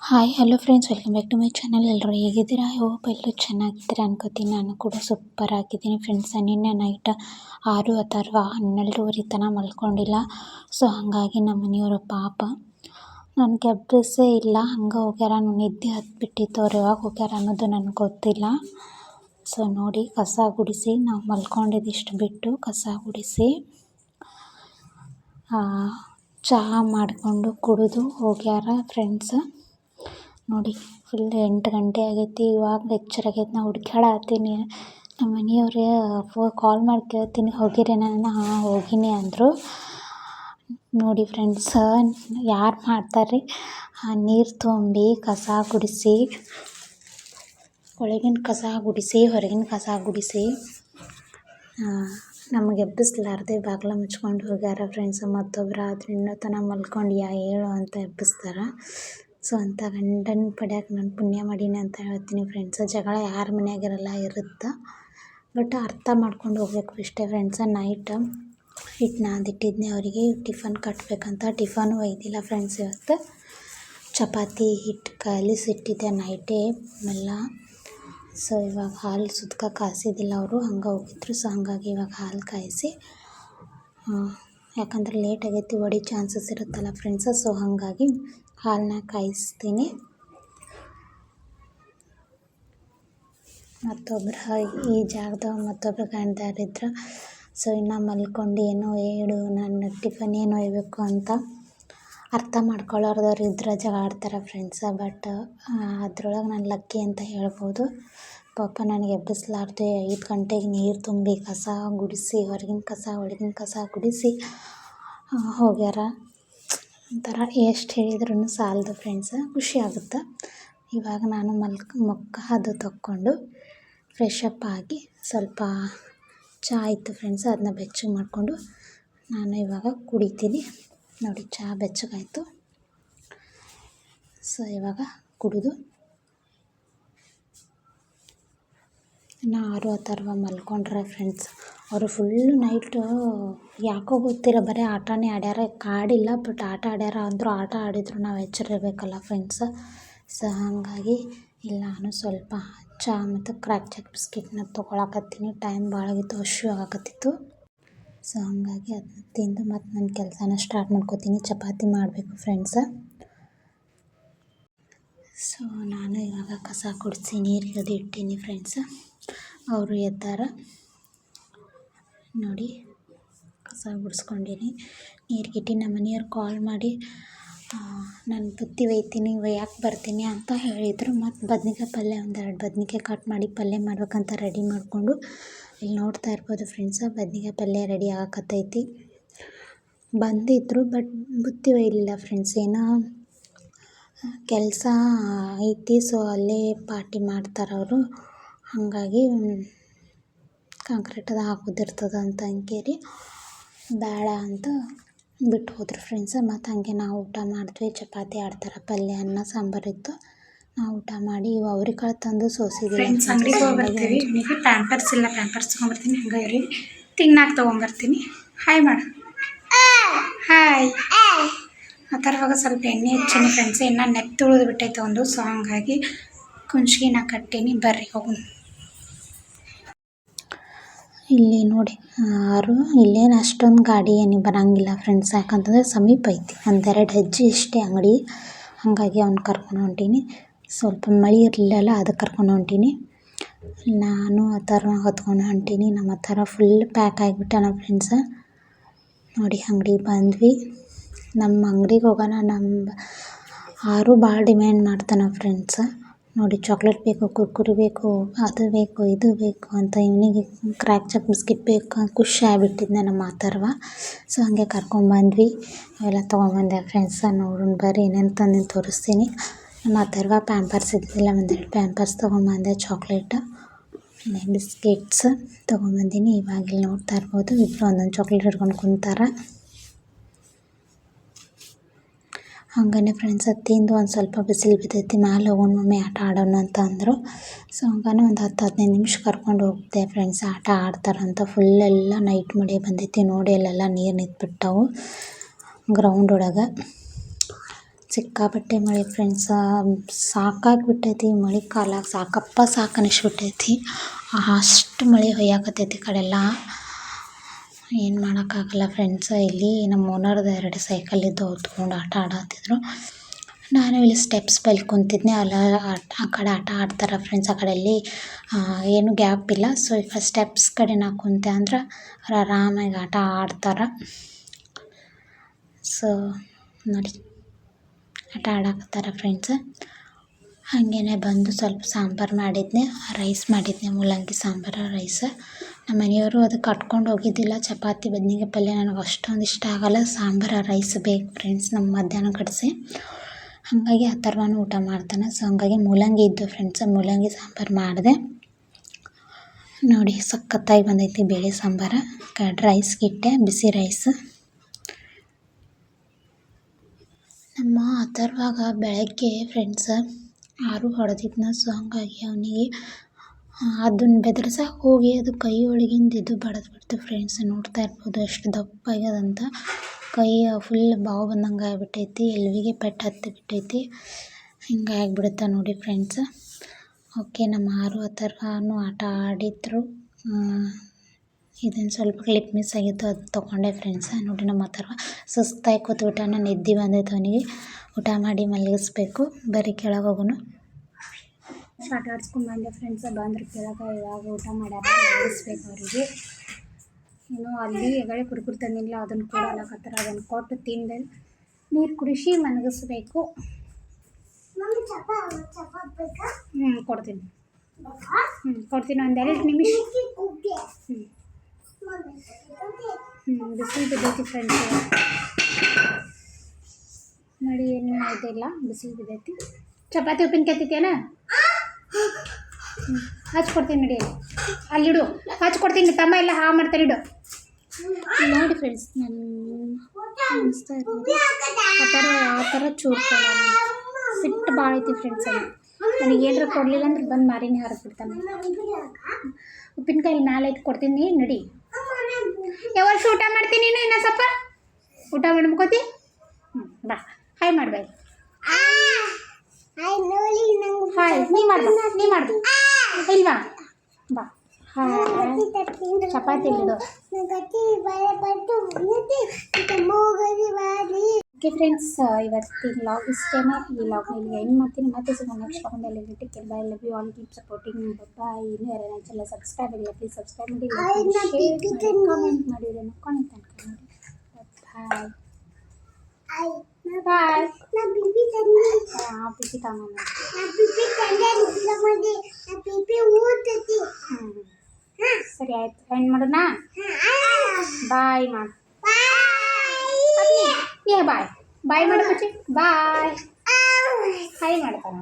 Hi hello friends welcome back to my channel ಎಲ್ಲರೂ ಹೇಗಿದ್ದೀರಾ? Hope ಎಲ್ಲರೂ ಚೆನ್ನಾಗಿದ್ದೀರಾ ಅನ್ಕೋತೀನಿ. ನಾನು ಕೂಡ ಸೂಪರ್ ಆಗಿದ್ದೀನಿ ಫ್ರೆಂಡ್ಸ್ ನಿನ್ನೆ ನೈಟ್ ಆರು ಅಥವಾ ಹನ್ನೆರಡುವರೆ ತನಕ ಮಲ್ಕೊಂಡಿಲ್ಲ. ಸೊ ಹಾಗಾಗಿ ನಮ್ಮ ಮನೆಯವರು ಪಾಪ ನನಗೆ ಅಭ್ಯಾಸ ಇಲ್ಲ. ಹಂಗೆ ಹೋಗ್ಯಾರ ನಿದ್ದೆ ಹತ್ಬಿಟ್ಟಿತ್ತು. ಅವ್ರು ಯಾವಾಗ ಹೋಗ್ಯಾರ ಅನ್ನೋದು ನನಗೆ ಗೊತ್ತಿಲ್ಲ. ಸೊ ನೋಡಿ, ಕಸ ಗುಡಿಸಿ. ನಾವು ಮಲ್ಕೊಂಡಿದ್ದಿಷ್ಟು ಬಿಟ್ಟು ಕಸ ಗುಡಿಸಿ ಚಹಾ ಮಾಡಿಕೊಂಡು ಕುಡಿದು ಹೋಗ್ಯಾರ ಫ್ರೆಂಡ್ಸ್ ನೋಡಿ ಫುಲ್ ಎಂಟು ಗಂಟೆ ಆಗೈತಿ. ಇವಾಗ ಆಗೈತೆ. ನಾ ಹುಡ್ಕ್ಯಾಡತ್ತೀನಿ ನಮ್ಮ ಮನೆಯವ್ರು, ಫೋ ಕಾಲ್ ಮಾಡಿ ಕೇಳ್ತೀನಿ. ಹೋಗಿರೇನ ಹಾಂ, ಹೋಗಿನಿ ಅಂದರು. ನೋಡಿ ಫ್ರೆಂಡ್ಸ್ ಯಾರು ಮಾಡ್ತಾರೆ ನೀರು ತುಂಬಿ, ಕಸ ಗುಡಿಸಿ, ಒಳಗಿನ ಕಸ ಗುಡಿಸಿ, ಹೊರಗಿನ ಕಸ ಗುಡಿಸಿ. ನಮಗೆ ಎಬ್ಬಿಸ್ಲಾರ್ದೆ ಬಾಗಿಲ ಮುಚ್ಕೊಂಡು ಹೋಗ್ಯಾರ ಫ್ರೆಂಡ್ಸ್ ಮತ್ತೊಬ್ರು ಆದ್ರೆ ಇನ್ನೂ ಮಲ್ಕೊಂಡು, ಯಾ, ಹೇಳು ಅಂತ ಎಬ್ಬಿಸ್ತಾರೆ. ಸೊ ಅಂಥ ಗಂಡನ ಪಡ್ಯಾಕೆ ನಾನು ಪುಣ್ಯ ಮಾಡೀನಿ ಅಂತ ಹೇಳ್ತೀನಿ ಫ್ರೆಂಡ್ಸ್ ಜಗಳ ಯಾರ ಮನೆಯಾಗಿರಲ್ಲ ಇರುತ್ತೆ. ಬಟ್ ಅರ್ಥ ಮಾಡ್ಕೊಂಡು ಹೋಗ್ಬೇಕು ಇಷ್ಟೇ ಫ್ರೆಂಡ್ಸ ನೈಟ್ ಹಿಟ್ಟು ನಾದಿಟ್ಟಿದ್ನಿ ಅವರಿಗೆ. ಟಿಫನ್ ಕಟ್ಟಬೇಕಂತ ಟಿಫನ್ ಒಯ್ದಿಲ್ಲ ಫ್ರೆಂಡ್ಸ್ ಇವತ್ತು. ಚಪಾತಿ ಹಿಟ್ಟು ಕಲಿಸಿಟ್ಟಿದ್ದೆ ನೈಟೇ ಮೆಲ್ಲ ಸೊ ಇವಾಗ ಹಾಲು ಸುದ್ಕ ಕಾಯಿಸಿದ್ದಿಲ್ಲ ಅವರು. ಹಂಗೆ ಹೋಗಿದ್ರು. ಸೊ ಹಂಗಾಗಿ ಇವಾಗ ಹಾಲು ಕಾಯಿಸಿ ಯಾಕಂದ್ರೆ ಲೇಟ್ ಆಗೈತಿ ಒಡಿ ಚಾನ್ಸಸ್ ಇರುತ್ತಲ್ಲ ಫ್ರೆಂಡ್ಸ ಸೊ ಹಾಗಾಗಿ ಹಾಲನ್ನ ಕಾಯಿಸ್ತೀನಿ. ಮತ್ತೊಬ್ಬರು ಈ ಜಾಗದಾಗ ಮತ್ತೊಬ್ಬರು ಗಂಡರಿದ್ರು ಸೊ ಇನ್ನು ಮಲ್ಕೊಂಡು ಏನೋ ಹೇಳು, ನನ್ನ ಟಿಫನ್ ಏನು ಒಯ್ಯಬೇಕು ಅಂತ ಅರ್ಥ ಮಾಡ್ಕೊಳ್ಳೋರ್ದವ್ರು ಇದ್ರೆ ಜಗಾಡ್ತಾರೆ ಫ್ರೆಂಡ್ಸ ಬಟ್ ಅದ್ರೊಳಗೆ ನಾನು ಲಕ್ಕಿ ಅಂತ ಹೇಳ್ಬೋದು. ಪಾಪ ನನಗೆ ಎಬ್ಬಿಸ್ಲಾರ್ದೆ ಐದು ಗಂಟೆಗೆ ನೀರು ತುಂಬಿ ಕಸ ಗುಡಿಸಿ, ಹೊರಗಿನ ಕಸ, ಒಳಗಿನ ಕಸ ಗುಡಿಸಿ ಹೋಗ್ಯಾರ. ಒಂಥರ ಎಷ್ಟು ಹೇಳಿದ್ರೂ ಸಾಲದು ಫ್ರೆಂಡ್ಸ ಖುಷಿ ಆಗುತ್ತೆ. ಇವಾಗ ನಾನು ಮಲ್ಕ ಮುಖ ಅದು ತಕ್ಕೊಂಡು ಫ್ರೆಶ್ ಅಪ್ ಆಗಿ ಸ್ವಲ್ಪ ಚಹಾ ಇತ್ತು ಫ್ರೆಂಡ್ಸ್ ಅದನ್ನ ಬೆಚ್ಚಗೆ ಮಾಡಿಕೊಂಡು ನಾನು ಇವಾಗ ಕುಡಿತೀನಿ. ನೋಡಿ ಚಹಾ ಬೆಚ್ಚಗಾಯಿತು. ಸೊ ಇವಾಗ ಕುಡಿದು ನಾನು ಆರು ಅಥರ್ವ ಮಲ್ಕೊಂಡ್ರೆ ಫ್ರೆಂಡ್ಸ್ ಅವರು ಫುಲ್ಲು ನೈಟು ಯಾಕೋ ಗೊತ್ತಿಲ್ಲ, ಬರೀ ಆಟನೇ ಆಡ್ಯಾರ. ಕಾಡಿಲ್ಲ ಬಟ್ ಆಟ ಆಡ್ಯಾರ ಅಂದರು ಆಟ ಆಡಿದ್ರು ನಾವು ಎಚ್ಚರಿರಬೇಕಲ್ಲ ಫ್ರೆಂಡ್ಸ್ ಸೊ ಹಾಗಾಗಿ ಇಲ್ಲಿ ನಾನು ಸ್ವಲ್ಪ ಚಾ ಮತ್ತು ಕ್ರ್ಯಾಕ್ ಚಕ್ ಬಿಸ್ಕಿಟ್ನ ತೊಗೊಳಕತ್ತೀನಿ. ಟೈಮ್ ಭಾಳ ಆಗಿತ್ತು ಹಶು ಆಗಕತ್ತಿತ್ತು. ಸೊ ಹಾಗಾಗಿ ಅದನ್ನ ತಿಂದು ಮತ್ತು ನನ್ನ ಕೆಲಸನ ಸ್ಟಾರ್ಟ್ ಮಾಡ್ಕೋತೀನಿ. ಚಪಾತಿ ಮಾಡಬೇಕು ಫ್ರೆಂಡ್ಸ ಸೊ ನಾನು ಇವಾಗ ಕಸ ಕುಡಿಸಿ ನೀರಿಗೆ ಅದು ಇಟ್ಟೀನಿ ಫ್ರೆಂಡ್ಸ ಅವರು ಎದ್ದಾರ. ನೋಡಿ, ಕಸ ಗುಡಿಸ್ಕೊಂಡೀನಿ. ನೀರಿಗಿಟ್ಟು ನಮ್ಮ ಮನೆಯವ್ರು ಕಾಲ್ ಮಾಡಿ ನಾನು ಬುತ್ತಿ ಒಯ್ತೀನಿ, ಒಯ್ಯಾಕೆ ಬರ್ತೀನಿ ಅಂತ ಹೇಳಿದರು. ಮತ್ತು ಬದ್ನಿಕಾಯಿ ಪಲ್ಯ, ಒಂದೆರಡು ಬದ್ನಿಕಾಯಿ ಕಟ್ ಮಾಡಿ ಪಲ್ಯ ಮಾಡ್ಬೇಕಂತ ರೆಡಿ ಮಾಡಿಕೊಂಡು, ಇಲ್ಲಿ ನೋಡ್ತಾ ಇರ್ಬೋದು ಫ್ರೆಂಡ್ಸ ಬದ್ನಿಕಾಯಿ ಪಲ್ಯ ರೆಡಿ ಆಗಕತ್ತೈತಿ. ಬಂದಿದ್ದರು ಬಟ್ ಬುತ್ತಿ ಒಯ್ಯಲಿಲ್ಲ ಫ್ರೆಂಡ್ಸ್ ಏನೋ ಕೆಲಸ ಐತಿ ಸೊ ಅಲ್ಲೇ ಪಾರ್ಟಿ ಮಾಡ್ತಾರೆ ಅವರು ಹಾಗಾಗಿ ಕಾಂಕ್ರೀಟದ ಹಾಕೋದಿರ್ತದೆ ಅಂತ ಅಂಕೇರಿ. ಬೇಡ ಅಂತ ಬಿಟ್ಟು ಹೋದ್ರು ಫ್ರೆಂಡ್ಸ್ ಮತ್ತು ಹಾಗೆ ನಾವು ಊಟ ಮಾಡಿದ್ವಿ, ಚಪಾತಿ ಆಡ್ತಾರ, ಪಲ್ಯ, ಅನ್ನ, ಸಾಂಬಾರು ಇತ್ತು. ನಾವು ಊಟ ಮಾಡಿ ಇವು ಅವ್ರಿಕಾಳು ತಂದು ಸೋಸಿದ್ವಿ. ಫ್ರೆಂಡ್ಸ್ ಅಂಗಡಿಗೆ ಹೋಗ್ಬರ್ತೀವಿ. ನಿಮಗೆ ಪ್ಯಾಂಪರ್ಸ್ ಇಲ್ಲ ಪ್ಯಾಂಪರ್ಸ್ ತೊಗೊಂಬರ್ತೀನಿ. ಹಂಗೆ ಇರಿ. ತಿನ್ನಾಕ ತೊಗೊಂಬರ್ತೀನಿ. ಹಾಯ್ ಮಾಡು ಹಾಯ್ ಆ ಥರವಾಗ ಸ್ವಲ್ಪ ಎಣ್ಣೆ ಹೆಚ್ಚಿನಿ ಫ್ರೆಂಡ್ಸ್ ಇನ್ನು ನೆತ್ತುಳಿದು ಬಿಟ್ಟೈತೆ ಒಂದು ಸಾಂಗಾಗಿ ಕುಂಚಿಗೆ ಕುಂಚ್ಗಿನ ಕಟ್ಟೀನಿ. ಬರ್ರಿ ಹೋಗೋಣ. ಇಲ್ಲಿ ನೋಡಿ, ಆರು, ಇಲ್ಲೇನು ಅಷ್ಟೊಂದು ಗಾಡಿ ಏನು ಬರಂಗಿಲ್ಲ ಫ್ರೆಂಡ್ಸ್ ಯಾಕಂತಂದ್ರೆ ಸಮೀಪ ಐತಿ. ಒಂದೆರಡು ಹೆಜ್ಜೆ ಇಷ್ಟೇ ಅಂಗಡಿ. ಹಾಗಾಗಿ ಅವ್ನ ಕರ್ಕೊಂಡು ಹೊಂಟೀನಿ. ಸ್ವಲ್ಪ ಮಳೆ ಇರಲಿಲ್ಲಲ್ಲ ಅದಕ್ಕೆ ಕರ್ಕೊಂಡು ಹೊಂಟೀನಿ. ನಾನು ಆ ಥರ ಹೊತ್ಕೊಂಡು ಹೊಂಟೀನಿ. ನಮ್ಮ ಥರ ಫುಲ್ ಪ್ಯಾಕ್ ಆಗಿಬಿಟ್ಟಣ ಫ್ರೆಂಡ್ಸ ನೋಡಿ ಅಂಗ್ಡಿಗೆ ಬಂದ್ವಿ. ನಮ್ಮ ಅಂಗ್ಡಿಗೆ ಹೋಗೋಣ. ನಮ್ಮ ಆರು ಭಾಳ ಡಿಮ್ಯಾಂಡ್ ಮಾಡ್ತಾನೆ ಫ್ರೆಂಡ್ಸ ನೋಡಿ, ಚಾಕ್ಲೆಟ್ ಬೇಕು, ಕುರ್ಕುರೆ ಬೇಕು, ಅದು ಬೇಕು, ಇದು ಬೇಕು ಅಂತ ಇವನಿಗೆ ಕ್ರ್ಯಾಕ್ ಚಾಕ್ ಬಿಸ್ಕೆಟ್ ಬೇಕು ಖುಷಿ ಆಗ್ಬಿಟ್ಟಿದ್ದೆ ನಮ್ಮ ಅಥರ್ವ ಸೊ ಹಾಗೆ ಕರ್ಕೊಂಬಂದ್ವಿ ಅವೆಲ್ಲ ತೊಗೊಂಬಂದೆ ಫ್ರೆಂಡ್ಸ ನೋಡೋಣ ಬರ್ರಿ ಏನೇನು ತಂದು ತೋರಿಸ್ತೀನಿ. ನಮ್ಮ ಅಥರ್ವ ಪ್ಯಾಂಪರ್ಸ್ ಇದ್ದಿಲ್ಲ ಒಂದೆರಡು ಪ್ಯಾಂಪರ್ಸ್ ತೊಗೊಂಬಂದೆ ಚಾಕ್ಲೇಟ್ ಬಿಸ್ಕೆಟ್ಸ್ ತೊಗೊಂಬಂದಿನಿ ಇವಾಗ ನೋಡ್ತಾ ಇರ್ಬೋದು ಇಬ್ಬರು ಒಂದೊಂದು ಚಾಕ್ಲೇಟ್ ಹಿಡ್ಕೊಂಡು ಕುಂತಾರೆ. ಹಾಗೇ ಫ್ರೆಂಡ್ಸ್ ಅದು ತಿಂದು ಒಂದು ಸ್ವಲ್ಪ ಬಿಸಿಲು ಬಿದ್ದೈತಿ, ಮ್ಯಾಲೆ ಹೋಗೋಣ ಮಮ್ಮಿ ಆಟ ಆಡೋಣ ಅಂತ ಅಂದರು. ಸೊ ಹಂಗಾನೆ ಒಂದು ಹತ್ತು ಹದಿನೈದು ನಿಮಿಷ ಕರ್ಕೊಂಡು ಹೋಗ್ತೆ ಫ್ರೆಂಡ್ಸ್ ಆಟ ಆಡ್ತಾರಂತ. ಫುಲ್ ಎಲ್ಲ ನೈಟ್ ಮಳೆ ಬಂದೈತಿ, ನೋಡಿ ಅಲ್ಲೆಲ್ಲ ನೀರು ನಿಂತ್ಬಿಟ್ಟವು ಗ್ರೌಂಡ್ ಒಳಗೆ. ಸಿಕ್ಕಾಪಟ್ಟೆ ಮಳೆ ಫ್ರೆಂಡ್ಸ ಸಾಕಾಗ್ಬಿಟ್ಟೈತಿ. ಮಳೆ ಕಾಲ ಸಾಕಪ್ಪ ಸಾಕು ಅನಿಸ್ಬಿಟ್ಟೈತಿ ಅಷ್ಟು ಮಳೆ ಹೊಯ್ಯಾಕತ್ತೈತಿ ಈ ಕಡೆಲ್ಲ. ಏನು ಮಾಡೋಕ್ಕಾಗಲ್ಲ ಫ್ರೆಂಡ್ಸ ಇಲ್ಲಿ ನಮ್ಮ ಓನರ್ದು ಎರಡು ಸೈಕಲ್ ಇದ್ದು ಅವು ತೊಗೊಂಡು ಆಟ ಆಡತ್ತಿದ್ರು ನಾನು ಇಲ್ಲಿ ಸ್ಟೆಪ್ಸ್ ಬಳಿ ಕುಂತಿದ್ದೆ ಅಲ್ಲ ಆ ಕಡೆ ಆಟ ಆಡ್ತಾರೆ ಫ್ರೆಂಡ್ಸ್ ಆ ಕಡೆ ಅಲ್ಲಿ ಏನು ಗ್ಯಾಪ್ ಇಲ್ಲ. ಸೊ ಈಗ ಸ್ಟೆಪ್ಸ್ ಕಡೆ ನಾ ಕುಂತೆ ಅಂದ್ರೆ ಅವ್ರು ಆರಾಮಾಗಿ ಆಟ ಆಡ್ತಾರೆ. ಸೊ ನೋಡಿ. ಆಟ ಆಡಕತ್ತಾರ ಫ್ರೆಂಡ್ಸ್ ಹಾಗೇನೆ ಬಂದು ಸ್ವಲ್ಪ ಸಾಂಬಾರು ಮಾಡಿದ್ನೆ ರೈಸ್ ಮಾಡಿದ್ನೆ, ಮೂಲಂಗಿ ಸಾಂಬಾರು ರೈಸ್ ನಮ್ಮ ಮನೆಯವರು ಅದು ಕಟ್ಕೊಂಡು ಹೋಗಿದ್ದಿಲ್ಲ. ಚಪಾತಿ ಬದ್ನಿಕಾಯಿ ಪಲ್ಯ ನನಗೆ ಅಷ್ಟೊಂದು ಇಷ್ಟ ಆಗಲ್ಲ. ಸಾಂಬಾರು, ರೈಸ್ ಬೇಕು ಫ್ರೆಂಡ್ಸ್ ನಮ್ಮ ಮಧ್ಯಾಹ್ನ ಕಡಿಸಿ ಹಾಗಾಗಿ ಅಥರ್ವನು ಊಟ ಮಾಡ್ತಾನೆ. ಸೊ ಹಂಗಾಗಿ ಮೂಲಂಗಿ ಇದ್ದು ಫ್ರೆಂಡ್ಸ್ ಮೂಲಂಗಿ ಸಾಂಬಾರು ಮಾಡಿದೆ. ನೋಡಿ, ಸಖತ್ತಾಗಿ ಬಂದೈತಿ ಬೇಳೆ ಸಾಂಬಾರು. ಕಡ್ ರೈಸ್ ಇಟ್ಟೆ, ಬಿಸಿ ರೈಸ್ ನಮ್ಮ ಅಥರ್ವಾಗ ಬೆಳಗ್ಗೆ ಫ್ರೆಂಡ್ಸ್ ಯಾರು ಹೊಡೆದಿದ್ನ. ಸೊ ಹಂಗಾಗಿ ಅವನಿಗೆ ಅದನ್ನ ಬೆದರ್ಸಕ್ಕೆ ಹೋಗಿ ಅದು ಕೈ ಒಳಗಿಂದ ಇದು ಬಡದು ಬಿಡ್ತು ಫ್ರೆಂಡ್ಸ್ ನೋಡ್ತಾ ಇರ್ಬೋದು ಎಷ್ಟು ದಪ್ಪ ಆಗ್ಯದಂತ ಕೈ ಫುಲ್ ಬಾವು ಬಂದಂಗೆ ಆಗ್ಬಿಟ್ಟೈತಿ, ಎಲ್ವಿಗೆ ಪೆಟ್ಟು ಹತ್ತಿ ಬಿಟ್ಟೈತಿ. ಹಿಂಗೆ ಆಗಿಬಿಡುತ್ತೆ ನೋಡಿ ಫ್ರೆಂಡ್ಸ್ ಓಕೆ ನಮ್ಮ ಆರು ಥರನೂ ಆಟ ಆಡಿದ್ರು. ಇದನ್ನು ಸ್ವಲ್ಪ ಕ್ಲಿಪ್ ಮಿಸ್ ಆಗಿತ್ತು, ಅದು ತೊಗೊಂಡೆ ಫ್ರೆಂಡ್ಸ್ ನೋಡಿ ನಮ್ಮ ಥರ ಸುಸ್ತಾಗಿ ಕೂತ್ಬಿಟ್ಟ ನಾನು ನಿದ್ದೆ ಬಂದೈತೆ ಅವನಿಗೆ. ಊಟ ಮಾಡಿ ಮಲಗಿಸ್ಬೇಕು. ಬರೀ ಕೆಳಗೆ ಹೋಗೋನು ಆಟ ಆಡ್ಸ್ಕೊಂಡ್ಬಂದೆ ಫ್ರೆಂಡ್ಸ್ ಬಂದ್ರೆ ಕೆಳಗೆ ಇವಾಗ ಊಟ ಮಾಡ್ಯಾರ ಮಲಗಿಸ್ಬೇಕು ಅವರಿಗೆ. ಏನು ಅಲ್ಲಿ ಎಗಳೆ ಕುರ್ಕುರ್ ತಂದಿಲ್ಲ ಅದನ್ನು ಕೂಡ ಹತ್ತಿರ ಅದನ್ನು ಕೊಟ್ಟು ತಿಂದು. ನೀರು ಕುಡಿಸಿ ಮನಗಿಸ್ಬೇಕು ಹ್ಞೂ ಕೊಡ್ತೀನಿ. ಹ್ಞೂ ಕೊಡ್ತೀನಿ ಒಂದು ಎರಡು ನಿಮಿಷ. ಹ್ಞೂ ಹ್ಞೂ ಬಿಸಿ ಬಿದ್ದೈತಿ ಫ್ರೆಂಡ್ಸ್. ನೋಡಿ ಏನು ಇದಿಲ್ಲ ಬಿಸಿ ಬಿದ್ದೈತಿ ಚಪಾತಿ ಉಪ್ಪಿನಕಾಯಿ ತಿಂತೇನ ಹ್ಞೂ ಹಚ್ಕೊಡ್ತೀನಿ ನಡಿ. ಅಲ್ಲಿ. ಅಲ್ಲಿಡು ಹಚ್ಕೊಡ್ತೀನಿ ತಮ್ಮ ಎಲ್ಲ ಹಾ ಮಾಡ್ತಾರೆ ಇಡು. ನೋಡಿ ಫ್ರೆಂಡ್ಸ್ ನಾನು ಅನಿಸ್ತಾ ಆ ಥರ ಆ ಥರ ಚೂರು ಸಿಟ್ಟು ಭಾಳ ಐತಿ ಫ್ರೆಂಡ್ಸ್ ಅಲ್ಲಿ. ನನಗೆ ಏನಾರು ಕೊಡಲಿಲ್ಲ ಅಂದ್ರೆ ಬಂದು ಮಾರಿನೇ ಬಿಡ್ತಾನೆ. ಉಪ್ಪಿನಕಾಯಿ ಮ್ಯಾಲೆ ಐತಿ ಕೊಡ್ತೀನಿ. ನಡಿ. ಯಾವ ವರ್ಷ ಊಟ ಮಾಡ್ತೀನಿ ನೀನು ಇನ್ನ ಸ್ವಲ್ಪ? ಊಟ ಮಾಡ್ಬೇಕೋತಿ ಹ್ಞೂ ಬಾ. ಹಾಯ್ ಮಾಡ್ಬಾಯ್. ಹಾಯ್ ನೀ ಮಾಡ್ಬಾ ನೀ ಮಾಡ್ಬಾ ಇಲ್ವಾ ಬಾ ಹಾಯ್ ಚಪಾತಿ ಇಲ್ಲಿಡು ಓಕೆ ಫ್ರೆಂಡ್ಸ್ ಇವತ್ತಿನ ಲಾಗ್ ಇಷ್ಟೇನೆ ಈ ಲಾಗ್ನಲ್ಲಿ ಎಂಡ್ ಮಾಡ್ತೀನಿ. ಮತ್ತೆ ಸಿಗೋಣ next ಲಾಗ್ನಲ್ಲಿ take bye love you all keep supporting bye ಇನ್ನೂ ಯಾರು ಚಾನಲ್ ಸಬ್ಸ್ಕ್ರೈಬ್ ಇಲ್ಲ ಪ್ಲೀಸ್ ಸಬ್ಸ್ಕ್ರೈಬ್ ಮಾಡಿ. ಕಾಮೆಂಟ್ ಮಾಡಿ ಕೊನೆ ತನಕ ನೋಡಿ ಬಾಯ್ ಬಾಯ್ ಪಿಪಿ ತಗೊಂಡು ಹ್ಞೂ ಸರಿ ಆಯ್ತು ಎಂಡ್ ಮಾಡೋಣ ಬಾಯ್ ಮಾಡು ಏ ಬಾಯ್ ಬಾಯ್ ಮಾಡು ಮುಚ್ಚಿ ಬಾಯ್ ಹಾಯ್ ಮಾಡ್ತಾನ